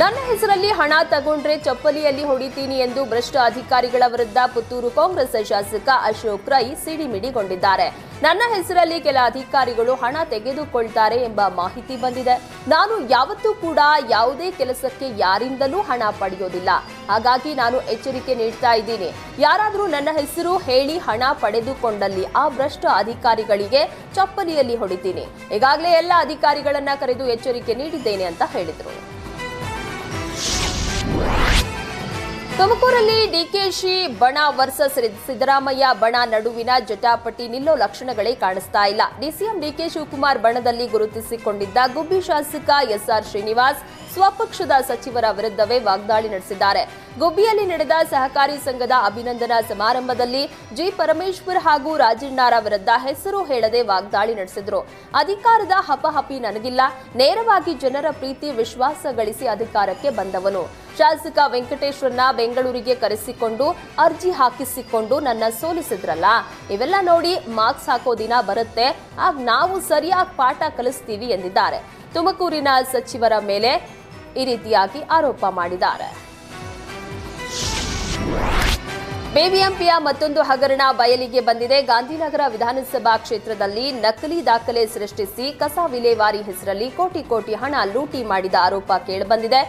ನನ್ನ ಹೆಸರಲ್ಲಿ ಹಣ ತಗೊಂಡ್ರೆ ಚಪ್ಪಲಿಯಲ್ಲಿ ಹೊಡಿತೀನಿ ಎಂದು ಭ್ರಷ್ಟ ಅಧಿಕಾರಿಗಳ ವಿರುದ್ಧ ಪುತ್ತೂರು ಕಾಂಗ್ರೆಸ್ ಶಾಸಕ ಅಶೋಕ್ ರೈ ಸಿಡಿಮಿಡಿಗೊಂಡಿದ್ದಾರೆ ನನ್ನ ಹೆಸರಲ್ಲಿ ಕೆಲ ಅಧಿಕಾರಿಗಳು ಹಣ ತೆಗೆದುಕೊಳ್ತಾರೆ ಎಂಬ ಮಾಹಿತಿ ಬಂದಿದೆ. ನಾನು ಯಾವತ್ತೂ ಕೂಡ ಯಾವುದೇ ಕೆಲಸಕ್ಕೆ ಯಾರಿಂದಲೂ ಹಣ ಪಡೆಯೋದಿಲ್ಲ. ಹಾಗಾಗಿ ನಾನು ಎಚ್ಚರಿಕೆ ನೀಡ್ತಾ ಇದ್ದೀನಿ. ಯಾರಾದರೂ ನನ್ನ ಹೆಸರು ಹೇಳಿ ಹಣ ಪಡೆದುಕೊಂಡಲ್ಲಿ ಆ ಭ್ರಷ್ಟ ಅಧಿಕಾರಿಗಳಿಗೆ ಚಪ್ಪಲಿಯಲ್ಲಿ ಹೊಡಿತೀನಿ. ಈಗಾಗಲೇ ಎಲ್ಲ ಅಧಿಕಾರಿಗಳನ್ನ ಕರೆದು ಎಚ್ಚರಿಕೆ ನೀಡಿದ್ದೇನೆ ಅಂತ ಹೇಳಿದರು. ತುಮಕೂರಲ್ಲಿ ಡಿಕೆಶಿ ಬಣ ವರ್ಸಸ್ ಸಿದ್ದರಾಮಯ್ಯ ಬಣ ನಡುವಿನ ಜಟಾಪಟಿ ನಿಲ್ಲೋ ಲಕ್ಷಣಗಳೇ ಕಾಣಿಸ್ತಾ ಇಲ್ಲ. ಡಿಸಿಎಂ ಡಿಕೆ ಶಿವಕುಮಾರ್ ಬಣದಲ್ಲಿ ಗುರುತಿಸಿಕೊಂಡಿದ್ದ ಗುಬ್ಬಿ ಶಾಸಕ ಎಸ್ಆರ್ ಶ್ರೀನಿವಾಸ್ ಸ್ವಪಕ್ಷದ ಸಚಿವರ ವಿರುದ್ಧವೇ ವಾಗ್ದಾಳಿ ನಡೆಸಿದ್ದಾರೆ. ಗುಬ್ಬಿಯಲ್ಲಿ ನಡೆದ ಸಹಕಾರಿ ಸಂಘದ ಅಭಿನಂದನಾ ಸಮಾರಂಭದಲ್ಲಿ ಜಿ ಪರಮೇಶ್ವರ್ ಹಾಗೂ ರಾಜಣ್ಣಾರ ವಿರುದ್ಧ ಹೆಸರು ಹೇಳದೆ ವಾಗ್ದಾಳಿ ನಡೆಸಿದ್ರು. ಅಧಿಕಾರದ ಹಪಹಪಿ ನನಗಿಲ್ಲ. ನೇರವಾಗಿ ಜನರ ಪ್ರೀತಿ, ವಿಶ್ವಾಸ ಗಳಿಸಿ ಅಧಿಕಾರಕ್ಕೆ ಬಂದವನು. ಶಾಸಕ ವೆಂಕಟೇಶ್ವರನ್ನ ಬೆಂಗಳೂರಿಗೆ ಕರೆಸಿಕೊಂಡು ಅರ್ಜಿ ಹಾಕಿಸಿಕೊಂಡು ನನ್ನ ಸೋಲಿಸಿದ್ರಲ್ಲ? ಇವೆಲ್ಲ ನೋಡಿ ಮಾರ್ಕ್ಸ್ ಹಾಕೋ ದಿನ ಬರುತ್ತೆ. ಆಗ ನಾವು ಸರಿಯಾಗಿ ಪಾಠ ಕಲಿಸ್ತೀವಿ ಎಂದಿದ್ದಾರೆ. ತುಮಕೂರಿನ ಸಚಿವರ ಮೇಲೆ ಈ ರೀತಿಯಾಗಿ ಆರೋಪ ಮಾಡಿದ್ದಾರೆ. ಬಿಬಿಎಂಪಿಯ ಮತ್ತೊಂದು ಹಗರಣ ಬಯಲಿಗೆ ಬಂದಿದೆ. ಗಾಂಧಿನಗರ ವಿಧಾನಸಭಾ ಕ್ಷೇತ್ರದಲ್ಲಿ ನಕಲಿ ದಾಖಲೆ ಸೃಷ್ಟಿಸಿ ಕಸ ವಿಲೇವಾರಿ ಹೆಸರಲ್ಲಿ ಕೋಟಿ ಕೋಟಿ ಹಣ ಲೂಟಿ ಮಾಡಿದ ಆರೋಪ ಕೇಳಿಬಂದಿದೆ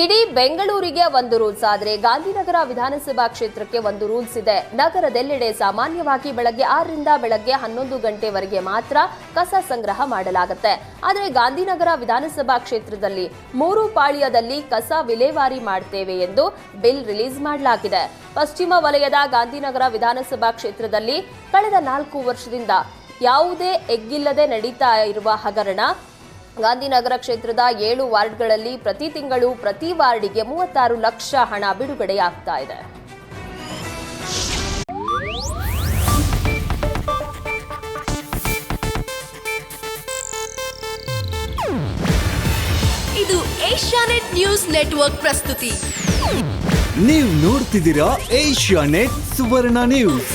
ಇಡೀ ಬೆಂಗಳೂರಿಗೆ ಒಂದು ರೂಲ್ಸ್ ಆದರೆ ಗಾಂಧಿನಗರ ವಿಧಾನಸಭಾ ಕ್ಷೇತ್ರಕ್ಕೆ ಒಂದು ರೂಲ್ಸ್ ಇದೆ. ನಗರದೆಲ್ಲೆಡೆ ಸಾಮಾನ್ಯವಾಗಿ ಬೆಳಗ್ಗೆ ಆರರಿಂದ ಬೆಳಗ್ಗೆ ಹನ್ನೊಂದು ಗಂಟೆವರೆಗೆ ಮಾತ್ರ ಕಸ ಸಂಗ್ರಹ ಮಾಡಲಾಗುತ್ತೆ. ಆದರೆ ಗಾಂಧಿನಗರ ವಿಧಾನಸಭಾ ಕ್ಷೇತ್ರದಲ್ಲಿ ಮೂರು ಪಾಳ್ಯದಲ್ಲಿ ಕಸ ವಿಲೇವಾರಿ ಮಾಡ್ತೇವೆ ಎಂದು ಬಿಲ್ ರಿಲೀಸ್ ಮಾಡಲಾಗಿದೆ. ಪಶ್ಚಿಮ ವಲಯದ ಗಾಂಧಿನಗರ ವಿಧಾನಸಭಾ ಕ್ಷೇತ್ರದಲ್ಲಿ ಕಳೆದ ನಾಲ್ಕು ವರ್ಷದಿಂದ ಯಾವುದೇ ಎಗ್ಗಿಲ್ಲದೆ ನಡೀತಾ ಇರುವ ಹಗರಣ ಗಾಂಧಿನಗರ ಕ್ಷೇತ್ರದ ಏಳು ವಾರ್ಡ್ಗಳಲ್ಲಿ ಪ್ರತಿ ತಿಂಗಳು ಪ್ರತಿ ವಾರ್ಡಿಗೆ ಮೂವತ್ತಾರು ಲಕ್ಷ ಹಣ ಬಿಡುಗಡೆಯಾಗ್ತಾ ಇದೆ. ಇದು ಏಷ್ಯಾನೆಟ್ ನ್ಯೂಸ್ ನೆಟ್ವರ್ಕ್ ಪ್ರಸ್ತುತಿ. ನೀವು ನೋಡ್ತಿದ್ದೀರಾ ಏಷ್ಯಾ ನೆಟ್ ಸುವರ್ಣ ನ್ಯೂಸ್.